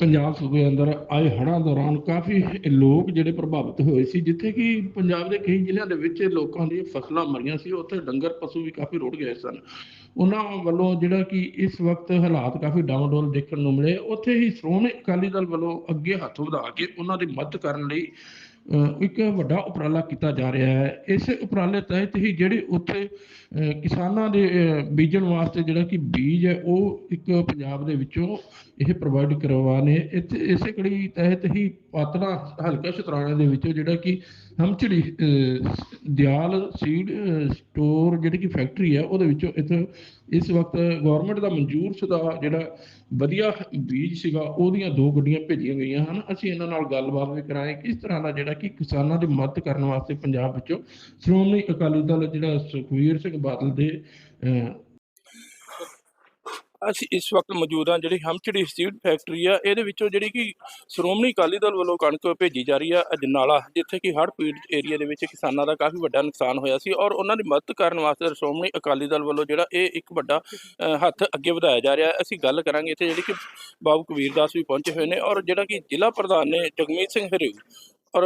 ਪੰਜਾਬ ਸੂਬੇ ਅੰਦਰ ਆਏ ਹੜ੍ਹਾਂ ਦੌਰਾਨ ਕਾਫੀ ਲੋਕ ਜਿਹੜੇ ਪ੍ਰਭਾਵਿਤ ਹੋਏ ਸੀ, ਜਿੱਥੇ ਕਿ ਪੰਜਾਬ ਦੇ ਕਈ ਜ਼ਿਲ੍ਹਿਆਂ ਦੇ ਵਿੱਚ ਲੋਕਾਂ ਦੀਆਂ ਫਸਲਾਂ ਮਰੀਆਂ ਸੀ, ਉੱਥੇ ਡੰਗਰ, ਪਸ਼ੂ ਵੀ ਕਾਫੀ ਰੁੜ ਗਏ ਸਨ। ਉਹਨਾਂ ਵੱਲੋਂ ਜਿਹੜਾ ਕਿ ਇਸ ਵਕਤ ਹਾਲਾਤ ਕਾਫੀ ਡਾਵਾਡੋਲ ਦੇਖਣ ਨੂੰ ਮਿਲੇ, ਉੱਥੇ ਹੀ ਸ਼੍ਰੋਮਣੀ ਅਕਾਲੀ ਦਲ ਵੱਲੋਂ ਅੱਗੇ ਹੱਥ ਵਧਾ ਕੇ ਉਹਨਾਂ ਦੀ ਮਦਦ ਕਰਨ ਲਈ ਇੱਕ ਵੱਡਾ ਉਪਰਾਲਾ ਕੀਤਾ ਜਾ ਰਿਹਾ ਹੈ। ਇਸ ਉਪਰਾਲੇ ਤਹਿਤ ਹੀ ਜਿਹੜੇ ਉੱਥੇ ਕਿਸਾਨਾਂ ਦੇ ਬੀਜਣ ਵਾਸਤੇ ਜਿਹੜਾ ਕਿ ਬੀਜ ਹੈ, ਉਹ ਇੱਕ ਪੰਜਾਬ ਦੇ ਵਿੱਚੋਂ ਇਹ ਪ੍ਰੋਵਾਈਡ ਕਰਵਾਣੇ ਇੱਥੇ ਇਸੇ ਕੜੀ ਤਹਿਤ ਹੀ ਪਾਤੜਾ ਹਲਕਾ ਸ਼ਤਰਾਣਾ ਦੇ ਵਿੱਚੋਂ ਜਿਹੜਾ ਕਿ ਹਮਚੜੀ ਦਿਆਲ ਸੀਡ ਸਟੋਰ ਜਿਹੜੀ ਕਿ ਫੈਕਟਰੀ ਹੈ, ਉਹਦੇ ਵਿੱਚੋਂ ਇੱਥੇ ਇਸ ਵਕਤ ਗਵਰਨਮੈਂਟ ਦਾ ਮਨਜ਼ੂਰ ਸ਼ੁਦਾ ਜਿਹੜਾ ਵਧੀਆ ਬੀਜ ਸੀਗਾ, ਉਹਦੀਆਂ ਦੋ ਗੱਡੀਆਂ ਭੇਜੀਆਂ ਗਈਆਂ ਹਨ। ਅਸੀਂ ਇਹਨਾਂ ਨਾਲ ਗੱਲਬਾਤ ਵੀ ਕਰਾਂਗੇ, ਕਿਸ ਤਰ੍ਹਾਂ ਦਾ ਜਿਹੜਾ ਕਿ ਕਿਸਾਨਾਂ ਦੀ ਮਦਦ ਕਰਨ ਵਾਸਤੇ ਪੰਜਾਬ ਵਿੱਚੋਂ ਸ਼੍ਰੋਮਣੀ ਅਕਾਲੀ ਦਲ ਜਿਹੜਾ ਸੁਖਵੀਰ ਸਿੰਘ ਬਾਦਲ ਦੇ ਅਸੀਂ ਇਸ ਵਕਤ ਮੌਜੂਦ ਹਾਂ ਜਿਹੜੀ ਹਮਚੜੀ ਸੀਡ ਫੈਕਟਰੀ ਆ, ਇਹਦੇ ਵਿੱਚੋਂ ਜਿਹੜੀ ਕਿ ਸ਼੍ਰੋਮਣੀ ਅਕਾਲੀ ਦਲ ਵੱਲੋਂ ਕਣਕ ਭੇਜੀ ਜਾ ਰਹੀ ਆ ਅਜਨਾਲਾ ਜਿੱਥੇ ਕਿ ਹੜ੍ਹ ਪੀੜਤ ਏਰੀਆ ਦੇ ਵਿੱਚ ਕਿਸਾਨਾਂ ਦਾ ਕਾਫੀ ਵੱਡਾ ਨੁਕਸਾਨ ਹੋਇਆ ਸੀ ਔਰ ਉਹਨਾਂ ਦੀ ਮਦਦ ਕਰਨ ਵਾਸਤੇ ਸ਼੍ਰੋਮਣੀ ਅਕਾਲੀ ਦਲ ਵੱਲੋਂ ਜਿਹੜਾ ਇਹ ਇੱਕ ਵੱਡਾ ਹੱਥ ਅੱਗੇ ਵਧਾਇਆ ਜਾ ਰਿਹਾ। ਅਸੀਂ ਗੱਲ ਕਰਾਂਗੇ ਇੱਥੇ ਜਿਹੜੀ ਕਿ ਬਾਬੂ ਕਬੀਰ ਦਾਸ ਵੀ ਪਹੁੰਚੇ ਹੋਏ ਨੇ ਔਰ ਜਿਹੜਾ ਕਿ ਜ਼ਿਲ੍ਹਾ ਪ੍ਰਧਾਨ ਨੇ ਜਗਮੀਤ ਸਿੰਘ ਹਰਿਊ ਔਰ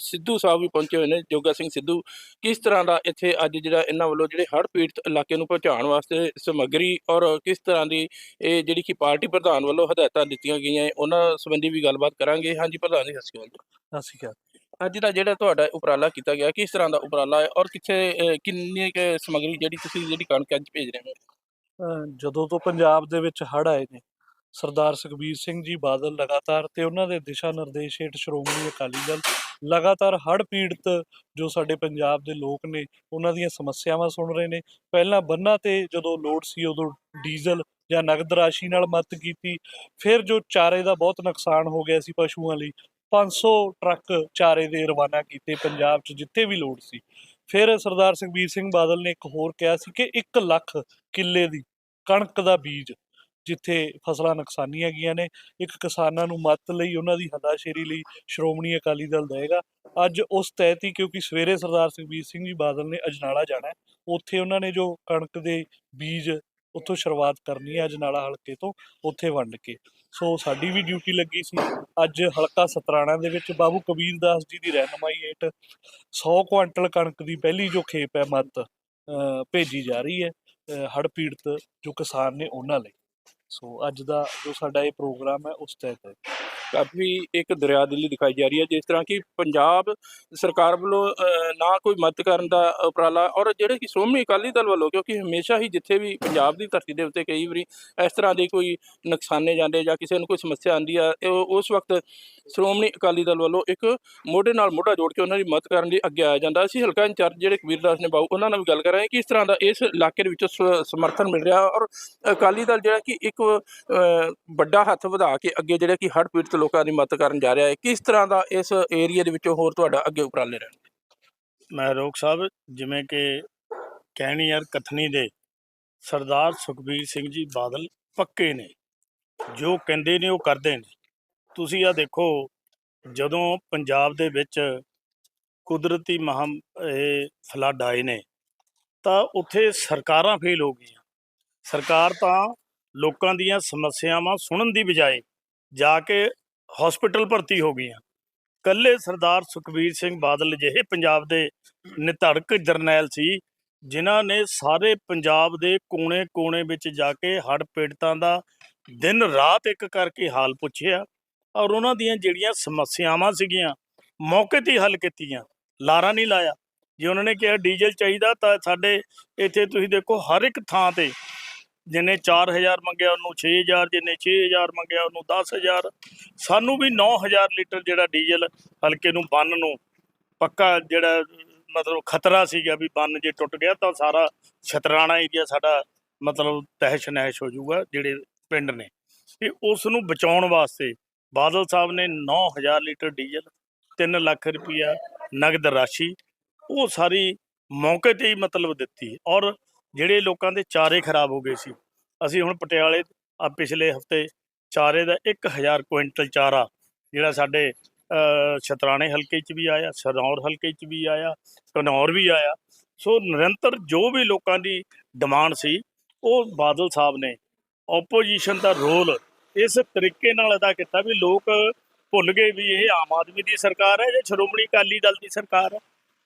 ਸਿੱਧੂ ਸਾਹਿਬ ਵੀ ਪਹੁੰਚੇ ਹੋਏ ਨੇ ਜੋਗਾ ਸਿੰਘ ਸਿੱਧੂ। ਕਿਸ ਤਰ੍ਹਾਂ ਦਾ ਇੱਥੇ ਅੱਜ ਜਿਹੜਾ ਇਹਨਾਂ ਵੱਲੋਂ ਜਿਹੜੇ ਹੜ੍ਹ ਪੀੜਤ ਇਲਾਕੇ ਨੂੰ ਪਹੁੰਚਾਉਣ ਵਾਸਤੇ ਸਮੱਗਰੀ ਔਰ ਕਿਸ ਤਰ੍ਹਾਂ ਦੀ ਇਹ ਜਿਹੜੀ ਕਿ ਪਾਰਟੀ ਪ੍ਰਧਾਨ ਵੱਲੋਂ ਹਦਾਇਤਾਂ ਦਿੱਤੀਆਂ ਗਈਆਂ ਉਹਨਾਂ ਸੰਬੰਧੀ ਵੀ ਗੱਲਬਾਤ ਕਰਾਂਗੇ। ਹਾਂਜੀ ਪ੍ਰਧਾਨ ਜੀ ਸਤਿ ਸ਼੍ਰੀ ਅਕਾਲ ਸਤਿ ਸ਼੍ਰੀ ਅਕਾਲ। ਅੱਜ ਦਾ ਜਿਹੜਾ ਤੁਹਾਡਾ ਉਪਰਾਲਾ ਕੀਤਾ ਗਿਆ ਕਿਸ ਤਰ੍ਹਾਂ ਦਾ ਉਪਰਾਲਾ ਹੈ ਔਰ ਕਿੱਥੇ ਕਿੰਨੀ ਕੁ ਸਮੱਗਰੀ ਜਿਹੜੀ ਤੁਸੀਂ ਜਿਹੜੀ ਕਣਕ ਅੱਜ ਭੇਜ ਰਹੇ ਹੋ? ਜਦੋਂ ਤੋਂ ਪੰਜਾਬ ਦੇ ਵਿੱਚ ਹੜ੍ਹ ਆਏ ਨੇ ਸਰਦਾਰ ਸੁਖਬੀਰ ਸਿੰਘ ਜੀ ਬਾਦਲ ਲਗਾਤਾਰ ਤੇ ਉਹਨਾਂ ਦੇ ਦਿਸ਼ਾ ਨਿਰਦੇਸ਼ ਹੇਠ ਸ਼੍ਰੋਮਣੀ ਅਕਾਲੀ ਦਲ ਲਗਾਤਾਰ ਹੜ੍ਹ ਪੀੜਤ ਜੋ ਸਾਡੇ ਪੰਜਾਬ ਦੇ ਲੋਕ ਨੇ, ਉਹਨਾਂ ਦੀਆਂ ਸਮੱਸਿਆਵਾਂ ਸੁਣ ਰਹੇ ਨੇ। ਪਹਿਲਾਂ ਬੰਨਾਂ ਤੇ ਜਦੋਂ ਲੋੜ ਸੀ ਉਦੋਂ ਡੀਜ਼ਲ ਜਾਂ ਨਗਦ ਰਾਸ਼ੀ ਨਾਲ ਮਦਦ ਕੀਤੀ। ਫਿਰ ਜੋ ਚਾਰੇ ਦਾ ਬਹੁਤ ਨੁਕਸਾਨ ਹੋ ਗਿਆ ਸੀ ਪਸ਼ੂਆਂ ਲਈ 500 ਟਰੱਕ ਚਾਰੇ ਦੇ ਰਵਾਨਾ ਕੀਤੇ ਪੰਜਾਬ 'ਚ ਜਿੱਥੇ ਵੀ ਲੋੜ ਸੀ। ਫਿਰ ਸਰਦਾਰ ਸੁਖਬੀਰ ਸਿੰਘ ਬਾਦਲ ਨੇ ਇੱਕ ਹੋਰ ਕਿਹਾ ਸੀ ਕਿ 1 ਲੱਖ ਕਿੱਲੇ ਦੀ ਕਣਕ ਦਾ ਬੀਜ ਜਿੱਥੇ ਫਸਲਾਂ ਨੁਕਸਾਨੀਆਂ ਗਈਆਂ ਨੇ ਇੱਕ ਕਿਸਾਨਾਂ ਨੂੰ ਮੱਤ ਲਈ ਉਹਨਾਂ ਦੀ ਹੱਲਾਸ਼ੇਰੀ ਲਈ ਸ਼੍ਰੋਮਣੀ ਅਕਾਲੀ ਦਲ ਦੇਗਾ ਅੱਜ ਉਸ ਤਹਿਤ ਹੀ ਕਿਉਂਕਿ ਸਵੇਰੇ ਸਰਦਾਰ ਸੁਖਬੀਰ ਸਿੰਘ ਜੀ ਬਾਦਲ ਨੇ ਅਜਨਾਲਾ ਜਾਣਾ ਉੱਥੇ ਉਹਨਾਂ ਨੇ ਜੋ ਕਣਕ ਦੇ ਬੀਜ ਉੱਥੋਂ ਸ਼ੁਰੂਆਤ ਕਰਨੀ ਹੈ ਅਜਨਾਲਾ ਹਲਕੇ ਤੋਂ ਉੱਥੇ ਵੰਡ ਕੇ। ਸੋ ਸਾਡੀ ਵੀ ਡਿਊਟੀ ਲੱਗੀ ਸੀ। ਅੱਜ ਹਲਕਾ ਸਤਰਾਣਾ ਦੇ ਵਿੱਚ ਬਾਬੂ ਕਬੀਰ ਦਾਸ ਜੀ ਦੀ ਰਹਿਨਮਾਈ ਹੇਠ 100 ਕੁਆਂਟਲ ਕਣਕ ਦੀ ਪਹਿਲੀ ਜੋ ਖੇਪ ਹੈ ਮੱਤ ਭੇਜੀ ਜਾ ਰਹੀ ਹੈ ਅ, ਹੜ੍ਹ ਪੀੜਤ ਜੋ ਕਿਸਾਨ ਨੇ ਉਹਨਾਂ ਲਈ। ਸੋ ਅੱਜ ਦਾ ਜੋ ਸਾਡਾ ਇਹ ਪ੍ਰੋਗਰਾਮ ਹੈ ਉਸ ਤਹਿਤ ਹੈ। ਕਾਫੀ ਇੱਕ ਦਰਿਆ ਦਰਿਆਦਿਲੀ ਦਿਖਾਈ ਜਾ ਰਹੀ ਹੈ, ਜਿਸ ਤਰ੍ਹਾਂ ਕਿ ਪੰਜਾਬ ਸਰਕਾਰ ਵੱਲੋਂ ਨਾ ਕੋਈ ਮਦਦ ਕਰਨ ਦਾ ਉਪਰਾਲਾ ਔਰ ਜਿਹੜੇ ਕਿ ਸ਼੍ਰੋਮਣੀ ਅਕਾਲੀ ਦਲ ਵੱਲੋਂ, ਕਿਉਂਕਿ ਹਮੇਸ਼ਾ ਹੀ ਜਿੱਥੇ ਵੀ ਪੰਜਾਬ ਦੀ ਧਰਤੀ ਦੇ ਉੱਤੇ ਕਈ ਵਾਰੀ ਇਸ ਤਰ੍ਹਾਂ ਦੇ ਕੋਈ ਨੁਕਸਾਨੇ ਜਾਂਦੇ ਜਾਂ ਕਿਸੇ ਨੂੰ ਕੋਈ ਸਮੱਸਿਆ ਆਉਂਦੀ ਆ, ਇਹ ਉਸ ਵਕਤ ਸ਼੍ਰੋਮਣੀ ਅਕਾਲੀ ਦਲ ਵੱਲੋਂ ਇੱਕ ਮੋਢੇ ਨਾਲ ਮੋਢਾ ਜੋੜ ਕੇ ਉਹਨਾਂ ਦੀ ਮਦਦ ਕਰਨ ਲਈ ਅੱਗੇ ਆਇਆ ਜਾਂਦਾ ਅਸੀਂ ਹਲਕਾ ਇੰਚਾਰਜ ਜਿਹੜੇ ਕਬੀਰਦਾਸ ਨੇ ਬਾਬੂ ਉਹਨਾਂ ਨਾਲ ਵੀ ਗੱਲ ਕਰ ਰਹੇ ਕਿ ਇਸ ਤਰ੍ਹਾਂ ਦਾ ਇਸ ਇਲਾਕੇ ਦੇ ਵਿੱਚੋਂ ਸ- ਸਮਰਥਨ ਮਿਲ ਰਿਹਾ ਔਰ ਅਕਾਲੀ ਦਲ ਜਿਹੜਾ ਕਿ ਇੱਕ ਵੱਡਾ ਹੱਥ ਵਧਾ ਕੇ ਅੱਗੇ ਜਿਹੜਾ ਕਿ ਹੜ੍ਹ ਪੀੜਤ ਲੋਕਾਂ ਦੀ ਮਦਦ ਕਰਨ ਜਾ ਰਿਹਾ ਹੈ। ਕਿਸ ਤਰ੍ਹਾਂ ਦਾ ਇਸ ਏਰੀਆ ਦੇ ਵਿੱਚ ਹੋਰ ਤੁਹਾਡਾ ਅੱਗੇ ਉਪਰਾਲੇ ਰਹਿਣ? ਮੈਂ ਰੋਕ ਸਾਹਿਬ, ਜਿਵੇਂ ਕਿ ਕਹਿਣੀ ਯਾਰ ਕਥਨੀ ਦੇ ਸਰਦਾਰ ਸੁਖਬੀਰ ਸਿੰਘ ਜੀ ਬਾਦਲ ਪੱਕੇ ਨੇ। ਜੋ ਕਹਿੰਦੇ ਨੇ ਉਹ ਕਰਦੇ ਨੇ। ਤੁਸੀਂ ਆ ਦੇਖੋ, ਜਦੋਂ ਪੰਜਾਬ ਦੇ ਵਿੱਚ ਕੁਦਰਤੀ ਮਹਾ, ਇਹ ਫਲੱਡ ਆਏ ਨੇ, ਤਾਂ ਉੱਥੇ ਸਰਕਾਰਾਂ ਫੇਲ ਹੋ ਗਈਆਂ। ਸਰਕਾਰ ਤਾਂ ਲੋਕਾਂ ਦੀਆਂ ਸਮੱਸਿਆਵਾਂ ਸੁਣਨ ਦੀ ਬਜਾਏ ਜਾ ਕੇ ਹਸਪੀਟਲ ਭਰਤੀ ਹੋ ਗਈਆਂ। ਕੱਲੇ ਸਰਦਾਰ ਸੁਖਬੀਰ ਸਿੰਘ ਬਾਦਲ ਜਿਹੇ ਪੰਜਾਬ ਦੇ ਨਿਧੜਕ ਜਰਨੈਲ ਸੀ, ਜਿਨ੍ਹਾਂ ਨੇ ਸਾਰੇ ਪੰਜਾਬ ਦੇ ਕੋਨੇ-ਕੋਨੇ ਵਿੱਚ ਜਾ ਕੇ ਹੜ੍ਹ ਪੀੜਤਾਂ ਦਾ ਦਿਨ ਰਾਤ ਇੱਕ ਕਰਕੇ ਹਾਲ ਪੁੱਛਿਆ ਔਰ ਉਹਨਾਂ ਦੀਆਂ ਜਿਹੜੀਆਂ ਸਮੱਸਿਆਵਾਂ ਸੀਗੀਆਂ, ਮੌਕੇ ਤੇ ਹੱਲ ਕੀਤੀਆਂ। ਲਾਰਾ ਨਹੀਂ ਲਾਇਆ। ਜੇ ਉਹਨਾਂ ਨੇ ਕਿਹਾ ਡੀਜ਼ਲ ਚਾਹੀਦਾ ਤਾਂ ਸਾਡੇ ਇੱਥੇ ਤੁਸੀਂ ਦੇਖੋ ਹਰ ਇੱਕ ਥਾਂ ਤੇ ਜਿਹਨੇ 4000 ਮੰਗਿਆ ਉਹਨੂੰ 6000 ਜਿਹਨੇ 6000 ਮੰਗਿਆ ਉਹਨੂੰ 10000 ਸਾਨੂੰ ਵੀ 9000 ਲੀਟਰ ਜਿਹੜਾ ਡੀਜ਼ਲ ਹਲਕੇ ਨੂੰ ਬੰਨ ਨੂੰ ਪੱਕਾ ਜਿਹੜਾ ਮਤਲਬ ਖਤਰਾ ਸੀਗਾ ਵੀ ਬੰਨ ਜੇ ਟੁੱਟ ਗਿਆ ਤਾਂ ਸਾਰਾ ਛਤਰਾਣਾ ਏਰੀਆ ਸਾਡਾ ਮਤਲਬ ਤਹਿਸ਼ ਨਹਿਸ਼ ਹੋ ਜਾਊਗਾ ਜਿਹੜੇ ਪਿੰਡ ਨੇ। ਤੇ ਉਸ ਨੂੰ ਬਚਾਉਣ ਵਾਸਤੇ ਬਾਦਲ ਸਾਹਿਬ ਨੇ 9000 ਲੀਟਰ ਡੀਜ਼ਲ 3 ਲੱਖ ਰੁਪਈਆ ਨਗਦ ਰਾਸ਼ੀ, ਉਹ ਸਾਰੀ ਮੌਕੇ ਤੇ ਹੀ ਮਤਲਬ ਦਿੱਤੀ। ਔਰ ਜਿਹੜੇ ਲੋਕਾਂ ਦੇ ਚਾਰੇ ਖਰਾਬ ਹੋ ਗਏ ਸੀ। ਅਸੀਂ ਹੁਣ ਪਟਿਆਲੇ ਆ ਪਿਛਲੇ ਹਫ਼ਤੇ ਚਾਰੇ ਦਾ 1000 ਕੁਇੰਟਲ ਚਾਰਾ ਜਿਹੜਾ ਸਾਡੇ ਅ, ਸ਼ਤਰਾਣੇ ਹਲਕੇ 'ਚ ਵੀ ਆਇਆ ਸਰੌਰ ਹਲਕੇ 'ਚ ਵੀ ਆਇਆ ਕਨੌਰ ਵੀ ਆਇਆ। ਸੋ ਨਿਰੰਤਰ ਜੋ ਵੀ ਲੋਕਾਂ ਦੀ ਡਿਮਾਂਡ ਸੀ ਉਹ ਬਾਦਲ ਸਾਹਿਬ ਨੇ ਆਪੋਜੀਸ਼ਨ ਦਾ ਰੋਲ ਇਸ ਤਰੀਕੇ ਨਾਲ ਅਦਾ ਕੀਤਾ ਵੀ ਲੋਕ ਭੁੱਲ ਗਏ ਵੀ ਇਹ ਆਮ ਆਦਮੀ ਦੀ ਸਰਕਾਰ ਹੈ ਜਾਂ ਸ਼੍ਰੋਮਣੀ ਅਕਾਲੀ ਦਲ ਦੀ ਸਰਕਾਰ ਹੈ।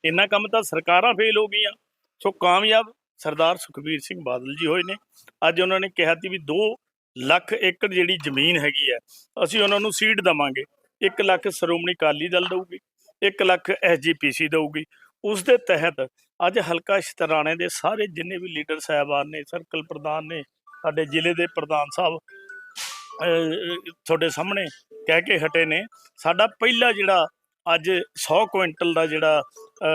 ਇੰਨਾ ਕੰਮ ਤਾਂ ਸਰਕਾਰਾਂ ਫੇਲ ਹੋ ਗਈਆਂ। ਸੋ ਕਾਮਯਾਬ ਸਰਦਾਰ ਸੁਖਬੀਰ ਸਿੰਘ ਬਾਦਲ ਜੀ ਹੋਏ ਨੇ। ਅੱਜ ਉਹਨਾਂ ਨੇ ਕਿਹਾ ਸੀ ਵੀ 2 ਲੱਖ ਏਕੜ ਜਿਹੜੀ ਜ਼ਮੀਨ ਹੈਗੀ ਹੈ, ਅਸੀਂ ਉਹਨਾਂ ਨੂੰ ਸੀਡ ਦਵਾਂਗੇ। 1 ਲੱਖ ਸ਼੍ਰੋਮਣੀ ਅਕਾਲੀ ਦਲ ਦਊਗੀ 1 ਲੱਖ ਐਸਜੀਪੀਸੀ ਦਊਗੀ। ਉਸ ਦੇ ਤਹਿਤ ਅੱਜ ਹਲਕਾ ਸ਼ਤਰਾਣੇ ਦੇ ਸਾਰੇ ਜਿੰਨੇ ਵੀ ਲੀਡਰ ਸਾਹਿਬਾਨ ਨੇ, ਸਰਕਲ ਪ੍ਰਧਾਨ ਨੇ, ਸਾਡੇ ਜ਼ਿਲ੍ਹੇ ਦੇ ਪ੍ਰਧਾਨ ਸਾਹਿਬ ਤੁਹਾਡੇ ਸਾਹਮਣੇ ਕਹਿ ਕੇ ਹਟੇ ਨੇ। ਸਾਡਾ ਪਹਿਲਾ ਜਿਹੜਾ ਅੱਜ 100 ਕੁਇੰਟਲ ਦਾ ਜਿਹੜਾ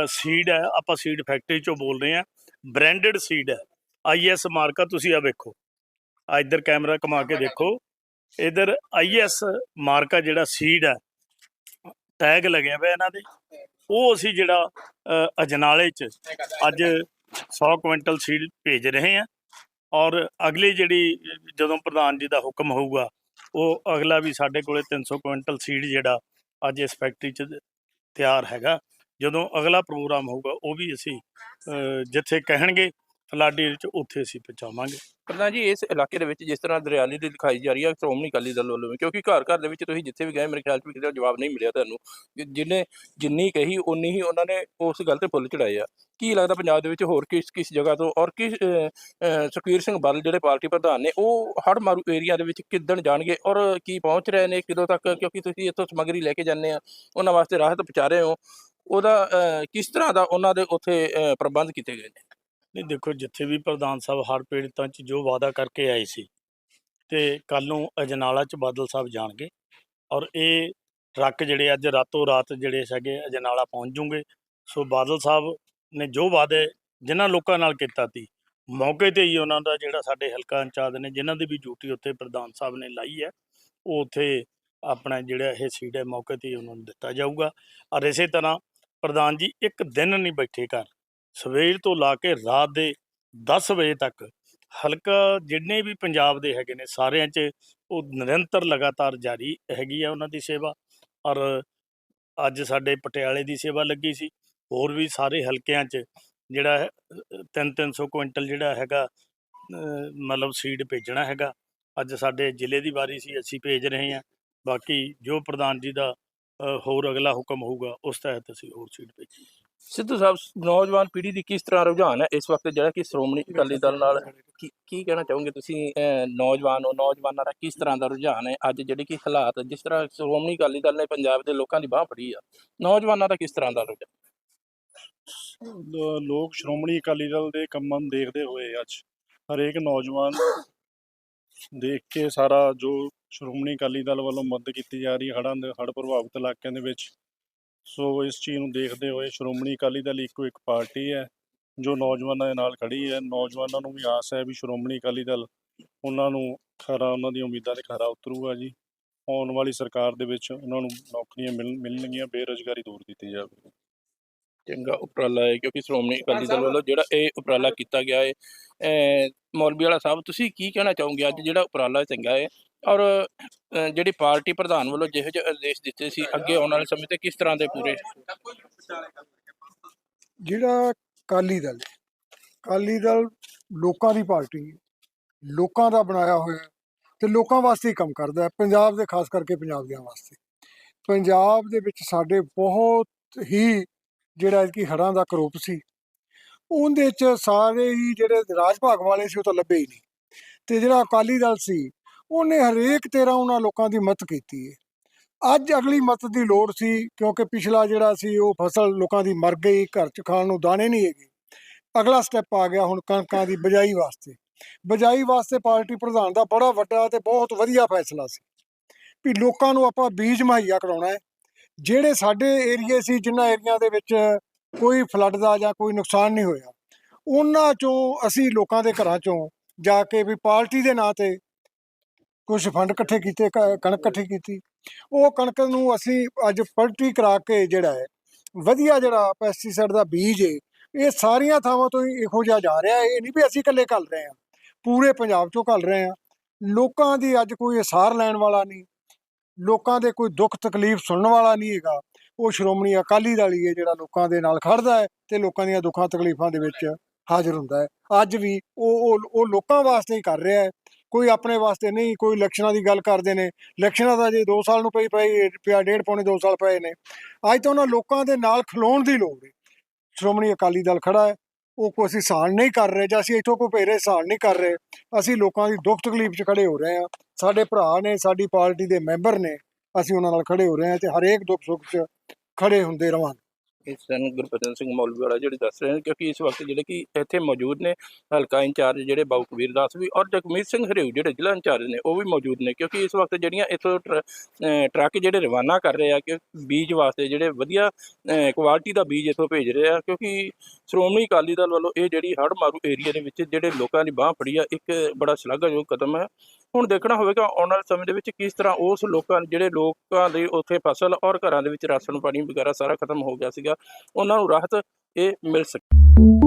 ਸੀਡ ਹੈ, ਆਪਾਂ ਸੀਡ ਫੈਕਟਰੀ ਚੋਂ ਬੋਲ ਰਹੇ ਹਾਂ। ਬ੍ਰਾਂਡਡ ਸੀਡ ਹੈ। ਆਈਐਸ ਮਾਰਕਾ ਤੁਸੀਂ ਆ ਵੇਖੋ। ਆ ਇੱਧਰ ਕੈਮਰਾ ਕਮਾ ਕੇ ਦੇਖੋ। ਇਧਰ ਆਈਐਸ ਮਾਰਕਾ ਜਿਹੜਾ ਸੀਡ ਹੈ ਟੈਗ ਲੱਗਿਆ ਹੋਇਆ ਇਹਨਾਂ ਦੇ। ਉਹ ਅਸੀਂ ਜਿਹੜਾ ਅਜਨਾਲੇ ਚ ਅੱਜ 100 ਕੁਇੰਟਲ ਸੀਡ ਭੇਜ ਰਹੇ ਹਾਂ। ਔਰ ਅਗਲੀ ਜਿਹੜੀ ਜਦੋਂ ਪ੍ਰਧਾਨ ਜੀ ਦਾ ਹੁਕਮ ਹੋਊਗਾ ਉਹ ਅਗਲਾ ਵੀ ਸਾਡੇ ਕੋਲੇ 300 ਕੁਇੰਟਲ ਸੀਡ ਜਿਹੜਾ ਅੱਜ ਇਸ ਫੈਕਟਰੀ 'ਚ ਤਿਆਰ ਹੈਗਾ। ਜਦੋਂ ਅਗਲਾ ਪ੍ਰੋਗਰਾਮ ਹੋਊਗਾ ਉਹ ਵੀ ਅਸੀਂ ਜਿੱਥੇ ਕਹਿਣਗੇ ਫਲਾਡੀ ਵਿੱਚ ਉੱਥੇ ਅਸੀਂ ਪਹੁੰਚਾਵਾਂਗੇ। ਪ੍ਰਧਾਨ ਜੀ ਇਸ ਇਲਾਕੇ ਦੇ ਵਿੱਚ ਜਿਸ ਤਰ੍ਹਾਂ ਦਰਿਆਲੀ ਦੀ ਦਿਖਾਈ ਜਾ ਰਹੀ ਹੈ ਸ਼੍ਰੋਮਣੀ ਅਕਾਲੀ ਦਲ ਵੱਲੋਂ ਵੀ, ਕਿਉਂਕਿ ਘਰ ਘਰ ਦੇ ਵਿੱਚ ਤੁਸੀਂ ਜਿੱਥੇ ਵੀ ਗਏ ਮੇਰੇ ਖਿਆਲ 'ਚ ਵੀ ਕਿਸੇ ਦਾ ਜਵਾਬ ਨਹੀਂ ਮਿਲਿਆ ਤੁਹਾਨੂੰ। ਕਿ ਜਿਹਨੇ ਜਿੰਨੀ ਕਹੀ ਉਨੀ ਹੀ ਉਹਨਾਂ ਨੇ ਉਸ ਗੱਲ ਤੇ ਫੁੱਲ ਚੜਾਏ ਆ। ਕੀ ਲੱਗਦਾ ਪੰਜਾਬ ਦੇ ਵਿੱਚ ਹੋਰ ਕਿਸ ਕਿਸ ਜਗ੍ਹਾ ਤੋਂ ਔਰ ਕਿਸ ਅਹ, ਸੁਖਬੀਰ ਸਿੰਘ ਬਾਦਲ ਜਿਹੜੇ ਪਾਰਟੀ ਪ੍ਰਧਾਨ ਨੇ ਉਹ ਹੜ ਮਾਰੂ ਏਰੀਆ ਦੇ ਵਿੱਚ ਕਿੱਦਣ ਜਾਣਗੇ ਔਰ ਕੀ ਪਹੁੰਚ ਰਹੇ ਨੇ ਕਿਦੋਂ ਤੱਕ ਕਿਉਂਕਿ ਤੁਸੀਂ ਇੱਥੋਂ ਸਮੱਗਰੀ ਲੈ ਕੇ ਜਾਂਦੇ ਆ ਉਹਨਾਂ ਵਾਸਤੇ ਰਾਹਤ ਪਹੁੰਚਾ ਰਹੇ ਹੋ। ਉਹਦਾ ਕਿਸ ਤਰ੍ਹਾਂ ਦਾ ਉਹਨਾਂ ਦੇ ਉੱਥੇ ਪ੍ਰਬੰਧ ਕੀਤੇ ਗਏ ਨੇ? ਨਹੀਂ, ਦੇਖੋ, ਜਿੱਥੇ ਵੀ ਪ੍ਰਧਾਨ ਸਾਹਿਬ ਹਰ ਪੀੜਤਾਂ 'ਚ ਜੋ ਵਾਅਦਾ ਕਰਕੇ ਆਏ ਸੀ ਤੇ ਕੱਲ ਨੂੰ ਅਜਨਾਲਾ 'ਚ ਬਾਦਲ ਸਾਹਿਬ ਜਾਣਗੇ ਔਰ ਇਹ ਟਰੱਕ ਜਿਹੜੇ ਅੱਜ ਰਾਤੋਂ ਰਾਤ ਜਿਹੜੇ ਹੈਗੇ ਅਜਨਾਲਾ ਪਹੁੰਚ ਜੂਗੇ, ਸੋ ਬਾਦਲ ਸਾਹਿਬ ਨੇ ਜੋ ਵਾਅਦੇ ਜਿਨ੍ਹਾਂ ਲੋਕਾਂ ਨਾਲ ਕੀਤਾ ਸੀ, ਮੌਕੇ ਤੇ ਹੀ ਉਹਨਾਂ ਦਾ ਜਿਹੜਾ ਸਾਡੇ ਹਲਕਾ ਇੰਚਾਰਜ ਨੇ, ਜਿਨ੍ਹਾਂ ਦੀ ਵੀ ਡਿਊਟੀ ਉੱਥੇ ਪ੍ਰਧਾਨ ਸਾਹਿਬ ਨੇ ਲਾਈ ਹੈ, ਉਹ ਉੱਥੇ ਆਪਣਾ ਜਿਹੜਾ ਇਹ ਸੀਟ ਹੈ ਮੌਕੇ ਤੇ ਹੀ ਉਹਨਾਂ ਨੂੰ ਦਿੱਤਾ ਜਾਊਗਾ। ਔਰ ਇਸੇ ਤਰ੍ਹਾਂ ਪ੍ਰਧਾਨ ਜੀ, ਇੱਕ ਦਿਨ ਨਹੀਂ ਬੈਠੇ ਘਰ। ਸਵੇਰ ਤੋਂ ਲਾ ਕੇ ਰਾਤ ਦੇ 10 ਵਜੇ ਤੱਕ ਹਲਕਾ ਜਿੰਨੇ ਵੀ ਪੰਜਾਬ ਦੇ ਹੈਗੇ ਨੇ ਸਾਰਿਆਂ 'ਚ ਉਹ ਨਿਰੰਤਰ ਲਗਾਤਾਰ ਜਾਰੀ ਹੈਗੀ ਆ ਉਹਨਾਂ ਦੀ ਸੇਵਾ। ਔਰ ਅੱਜ ਸਾਡੇ ਪਟਿਆਲੇ ਦੀ ਸੇਵਾ ਲੱਗੀ ਸੀ। ਹੋਰ ਵੀ ਸਾਰੇ ਹਲਕਿਆਂ 'ਚ ਜਿਹੜਾ ਹੈ 3-300 ਕੁਇੰਟਲ ਜਿਹੜਾ ਹੈਗਾ ਮਤਲਬ ਸੀਡ ਭੇਜਣਾ ਹੈਗਾ। ਅੱਜ ਸਾਡੇ ਜ਼ਿਲ੍ਹੇ ਦੀ ਵਾਰੀ ਸੀ, ਅਸੀਂ ਭੇਜ ਰਹੇ ਹਾਂ। ਬਾਕੀ ਜੋ ਪ੍ਰਧਾਨ ਜੀ ਦਾ ਹੋਰ ਅਗਲਾ ਹੁਕਮ ਹੋਊਗਾ ਉਸ ਤਹਿਤ ਅਸੀਂ ਹੋਰ ਸੀਡ ਭੇਜੀ ਸਿੱਧੂ ਸਾਹਿਬ ਨੌਜਵਾਨ ਪੀੜ੍ਹੀ ਦੀ ਕਿਸ ਤਰ੍ਹਾਂ ਰੁਝਾਨ ਹੈ? ਇਸ ਵਕਤ ਜਿਹੜਾ ਕਿ ਸ਼੍ਰੋਮਣੀ ਅਕਾਲੀ ਦਲ ਨਾਲ ਕੀ ਕੀ ਕਹਿਣਾ ਚਾਹੋਗੇ ਤੁਸੀਂ ਅਹ, ਨੌਜਵਾਨ ਹੋ ਨੌਜਵਾਨਾਂ ਦਾ ਕਿਸ ਤਰ੍ਹਾਂ ਦਾ ਰੁਝਾਨ ਹੈ? ਅੱਜ ਜਿਹੜੇ ਕਿ ਹਾਲਾਤ ਜਿਸ ਤਰ੍ਹਾਂ ਸ਼੍ਰੋਮਣੀ ਅਕਾਲੀ ਦਲ ਨੇ ਪੰਜਾਬ ਦੇ ਲੋਕਾਂ ਦੀ ਬਾਹ ਫੜੀ ਆ ਨੌਜਵਾਨਾਂ ਦਾ ਕਿਸ ਤਰ੍ਹਾਂ ਦਾ ਰੁਝਾਨ? ਲ- ਲੋਕ ਸ਼੍ਰੋਮਣੀ ਅਕਾਲੀ ਦਲ ਦੇ ਕੰਮਾਂ ਨੂੰ ਦੇਖਦੇ ਹੋਏ ਅੱਜ ਹਰੇਕ ਨੌਜਵਾਨ ਦੇਖ ਕੇ ਸਾਰਾ ਜੋ ਸ਼੍ਰੋਮਣੀ ਅਕਾਲੀ ਦਲ ਵੱਲੋਂ ਮਦਦ ਕੀਤੀ ਜਾ ਰਹੀ ਹੈ, ਹੜ੍ਹਾਂ ਦੇ, ਹੜ੍ਹ ਪ੍ਰਭਾਵਿਤ ਇਲਾਕਿਆਂ ਦੇ ਵਿੱਚ, ਸੋ ਇਸ ਚੀਜ਼ ਨੂੰ ਦੇਖਦੇ ਹੋਏ ਸ਼੍ਰੋਮਣੀ ਅਕਾਲੀ ਦਲ ਇੱਕੋ ਇੱਕ ਪਾਰਟੀ ਹੈ, ਜੋ ਨੌਜਵਾਨਾਂ ਦੇ ਨਾਲ ਖੜੀ ਹੈ। ਨੌਜਵਾਨਾਂ ਨੂੰ ਵੀ ਆਸ ਹੈ ਵੀ ਸ਼੍ਰੋਮਣੀ ਅਕਾਲੀ ਦਲ ਉਹਨਾਂ ਨੂੰ ਖਰਾ, ਉਹਨਾਂ ਦੀਆਂ ਉਮੀਦਾਂ ਤੇ ਖਰਾ ਉਤਰੂਗਾ ਜੀ। ਆਉਣ ਵਾਲੀ ਸਰਕਾਰ ਦੇ ਵਿੱਚ ਉਹਨਾਂ ਨੂੰ ਨੌਕਰੀਆਂ ਮਿਲ, ਮਿਲਣਗੀਆਂ, ਬੇਰੁਜ਼ਗਾਰੀ ਦੂਰ ਕੀਤੀ ਜਾਵੇਗੀ। ਚੰਗਾ ਉਪਰਾਲਾ ਹੈ ਕਿਉਂਕਿ ਸ਼੍ਰੋਮਣੀ ਅਕਾਲੀ ਦਲ ਵੱਲੋਂ ਜਿਹੜਾ ਇਹ ਉਪਰਾਲਾ ਕੀਤਾ ਗਿਆ ਹੈ ਮੌਲਵੀ ਵਾਲਾ ਸਾਹਿਬ ਤੁਸੀਂ ਕੀ ਕਹਿਣਾ ਚਾਹੋਗੇ? ਅੱਜ ਜਿਹੜਾ ਉਪਰਾਲਾ ਚੰਗਾ ਹੈ ਔਰ ਜਿਹੜੀ ਪਾਰਟੀ ਪ੍ਰਧਾਨ ਵੱਲੋਂ ਜਿਹੋ ਜਿਹੇ ਆਦੇਸ਼ ਦਿੱਤੇ ਸੀ ਅੱਗੇ ਆਉਣ ਵਾਲੇ ਸਮੇਂ ਤੇ ਕਿਸ ਤਰ੍ਹਾਂ ਦੇ ਪੂਰੇ ਜਿਹੜਾ ਅਕਾਲੀ ਦਲ ਅਕਾਲੀ ਦਲ ਲੋਕਾਂ ਦੀ ਪਾਰਟੀ ਹੈ ਲੋਕਾਂ ਦਾ ਬਣਾਇਆ ਹੋਇਆ ਤੇ ਲੋਕਾਂ ਵਾਸਤੇ ਹੀ ਕੰਮ ਕਰਦਾ ਹੈ ਪੰਜਾਬ ਦੇ ਖਾਸ ਕਰਕੇ ਪੰਜਾਬ ਦੇ ਵਾਸਤੇ। ਪੰਜਾਬ ਦੇ ਵਿੱਚ ਸਾਡੇ ਬਹੁਤ ਹੀ ਜਿਹੜਾ ਕਿ ਹੜ੍ਹਾਂ ਦਾ ਕਰੋਪ ਸੀ, ਉਹਦੇ ਚ ਸਾਰੇ ਹੀ ਜਿਹੜੇ ਰਾਜ ਭਾਗ ਵਾਲੇ ਸੀ ਉਹ ਤਾਂ ਲੱਭੇ ਹੀ ਨਹੀਂ। ਤੇ ਜਿਹੜਾ ਅਕਾਲੀ ਦਲ ਸੀ, ਉਹਨੇ ਹਰੇਕ ਤੇਰਾ ਉਹਨਾਂ ਲੋਕਾਂ ਦੀ ਮਦਦ ਕੀਤੀ ਹੈ ਅੱਜ ਅਗਲੀ ਮਦਦ ਦੀ ਲੋੜ ਸੀ, ਕਿਉਂਕਿ ਪਿਛਲਾ ਜਿਹੜਾ ਸੀ ਉਹ ਫਸਲ ਲੋਕਾਂ ਦੀ ਮਰ ਗਈ, ਘਰ ਚ ਖਾਣ ਨੂੰ ਦਾਣੇ ਨਹੀਂ ਹੈਗੇ। ਅਗਲਾ ਸਟੈਪ ਆ ਗਿਆ ਹੁਣ ਕਣਕਾਂ ਦੀ ਬਜਾਈ ਵਾਸਤੇ। ਬਜਾਈ ਵਾਸਤੇ ਪਾਰਟੀ ਪ੍ਰਧਾਨ ਦਾ ਬੜਾ ਵੱਡਾ ਤੇ ਬਹੁਤ ਵਧੀਆ ਫੈਸਲਾ ਸੀ। ਵੀ ਲੋਕਾਂ ਨੂੰ ਆਪਾਂ ਬੀਜ ਮੁਹੱਈਆ ਕਰਾਉਣਾ ਹੈ ਜਿਹੜੇ ਸਾਡੇ ਏਰੀਏ ਸੀ, ਜਿਨ੍ਹਾਂ ਏਰੀਆ ਦੇ ਵਿੱਚ ਕੋਈ ਫਲੱਡ ਦਾ ਜਾਂ ਕੋਈ ਨੁਕਸਾਨ ਨਹੀਂ ਹੋਇਆ, ਉਹਨਾਂ ਚੋਂ ਅਸੀਂ ਲੋਕਾਂ ਦੇ ਘਰਾਂ ਚੋਂ ਜਾ ਕੇ ਵੀ ਪਾਰਟੀ ਦੇ ਨਾਂ ਤੇ ਕੁਝ ਫੰਡ ਇਕੱਠੇ ਕੀਤੇ, ਕ- ਕਣਕ ਇਕੱਠੀ ਕੀਤੀ। ਉਹ ਕਣਕ ਨੂੰ ਅਸੀਂ ਅੱਜ ਪਲਟੀ ਕਰਾ ਕੇ ਜਿਹੜਾ ਹੈ, ਵਧੀਆ ਜਿਹੜਾ ਪੈਸਟੀਸਾਈਡ ਦਾ ਬੀਜ ਹੈ ਇਹ ਸਾਰੀਆਂ ਥਾਵਾਂ ਤੋਂ ਹੀ ਇਹੋ ਜਿਹਾ ਜਾ ਰਿਹਾ ਇਹ ਨਹੀਂ ਵੀ ਅਸੀਂ ਇਕੱਲੇ ਘੱਲ ਰਹੇ ਹਾਂ, ਪੂਰੇ ਪੰਜਾਬ ਚੋਂ ਘੱਲ ਰਹੇ ਹਾਂ। ਲੋਕਾਂ ਦੀ ਅੱਜ ਕੋਈ ਅਸਾਰ ਲੈਣ ਵਾਲਾ ਨਹੀਂ। ਲੋਕਾਂ ਦੇ ਕੋਈ ਦੁੱਖ ਤਕਲੀਫ ਸੁਣਨ ਵਾਲਾ ਨਹੀਂ ਹੈਗਾ। ਉਹ ਸ਼੍ਰੋਮਣੀ ਅਕਾਲੀ ਦਲ ਹੀ ਹੈ ਜਿਹੜਾ ਲੋਕਾਂ ਦੇ ਨਾਲ ਖੜਦਾ ਹੈ ਤੇ ਲੋਕਾਂ ਦੀਆਂ ਦੁੱਖਾਂ ਤਕਲੀਫਾਂ ਦੇ ਵਿੱਚ ਹਾਜ਼ਰ ਹੁੰਦਾ ਹੈ। ਅੱਜ ਵੀ ਉਹ ਉਹ ਲੋਕਾਂ ਵਾਸਤੇ ਹੀ ਕਰ ਰਿਹਾ ਹੈ। ਕੋਈ ਆਪਣੇ ਵਾਸਤੇ ਨਹੀਂ, ਕੋਈ ਇਲੈਕਸ਼ਨਾਂ ਦੀ ਗੱਲ ਕਰਦੇ ਨੇ। ਇਲੈਕਸ਼ਨਾਂ ਦਾ ਜੇ 2 ਸਾਲ ਨੂੰ ਪਈ ਪਈ, ਪਿਆ, ਡੇਢ ਪੌਣੇ 2 ਸਾਲ ਪਏ ਨੇ। ਅੱਜ ਤਾਂ ਉਹਨਾਂ ਲੋਕਾਂ ਦੇ ਨਾਲ ਖਲੋਣ ਦੀ ਲੋੜ ਹੈ। ਸ਼੍ਰੋਮਣੀ ਅਕਾਲੀ ਦਲ ਖੜਾ ਹੈ। ਉਹ ਕੋਈ ਅਸੀਂ ਸਾਨ ਨਹੀਂ ਕਰ ਰਹੇ ਜਾਂ ਅਸੀਂ ਇੱਥੋਂ ਕੋਈ ਭੇਰੇ ਸਾਨ ਨਹੀਂ ਕਰ ਰਹੇ। ਅਸੀਂ ਲੋਕਾਂ ਦੀ ਦੁੱਖ ਤਕਲੀਫ 'ਚ ਖੜੇ ਹੋ ਰਹੇ ਹਾਂ। ਸਾਡੇ ਭਰਾ ਨੇ, ਸਾਡੀ ਪਾਰਟੀ ਦੇ ਮੈਂਬਰ ਨੇ, ਅਸੀਂ ਉਹਨਾਂ ਨਾਲ ਖੜੇ ਹੋ ਰਹੇ ਹਾਂ ਤੇ ਹਰੇਕ ਦੁੱਖ ਸੁੱਖ 'ਚ ਖੜੇ ਹੁੰਦੇ ਰਵਾਂਗੇ। ਇਸ ਸਨ ਗੁਰਪਤਨ ਸਿੰਘ ਮੌਲਵੀ ਵਾਲਾ ਜਿਹੜੇ ਦੱਸ ਰਹੇ ਨੇ, ਕਿਉਂਕਿ ਇਸ ਵਕਤ ਜਿਹੜੇ ਕਿ ਇੱਥੇ ਮੌਜੂਦ ਨੇ, ਹਲਕਾ ਇੰਚਾਰਜ ਜਿਹੜੇ ਬਾਬੂ ਕਬੀਰ ਦਾਸ ਵੀ ਔਰ ਜਗਮੀਤ ਸਿੰਘ ਹਰਿਊ ਜਿਹੜੇ ਜ਼ਿਲ੍ਹਾ ਇੰਚਾਰਜ ਨੇ, ਉਹ ਵੀ ਮੌਜੂਦ ਨੇ, ਕਿਉਂਕਿ ਇਸ ਵਕਤ ਜਿਹੜੀਆਂ ਇੱਥੋਂ ਟਰ- ਟਰੱਕ ਜਿਹੜੇ ਰਵਾਨਾ ਕਰ ਰਹੇ ਆ, ਕਿ ਬੀਜ ਵਾਸਤੇ ਜਿਹੜੇ ਵਧੀਆ ਕੁਆਲਿਟੀ ਦਾ ਬੀਜ ਇੱਥੋਂ ਭੇਜ ਰਹੇ ਆ, ਕਿਉਂਕਿ ਸ਼੍ਰੋਮਣੀ ਅਕਾਲੀ ਦਲ ਵੱਲੋਂ ਇਹ ਜਿਹੜੀ ਹੜ ਮਾਰੂ ਏਰੀਆ ਦੇ ਵਿੱਚ ਜਿਹੜੇ ਲੋਕਾਂ ਦੀ ਬਾਹ ਫੜੀ ਆ, ਇੱਕ ਬੜਾ ਸ਼ਲਾਘਾਯੋਗ ਕਦਮ ਹੈ। ਹੁਣ ਦੇਖਣਾ ਹੋਵੇਗਾ ਆਉਣ ਵਾਲੇ ਸਮੇਂ ਦੇ ਵਿੱਚ ਕਿਸ ਤਰ੍ਹਾਂ ਉਸ ਲੋਕਾਂ ਜਿਹੜੇ ਲੋਕਾਂ ਦੇ ਉੱਥੇ ਫਸਲ ਔਰ ਘਰਾਂ ਦੇ ਵਿੱਚ ਰਾਸ਼ਨ ਪਾਣੀ ਵਗੈਰਾ ਸਾਰਾ ਖਤਮ ਹੋ ਗਿਆ ਸੀਗਾ, ਉਹਨਾਂ ਨੂੰ ਰਾਹਤ ਇਹ ਮਿਲ ਸਕੇ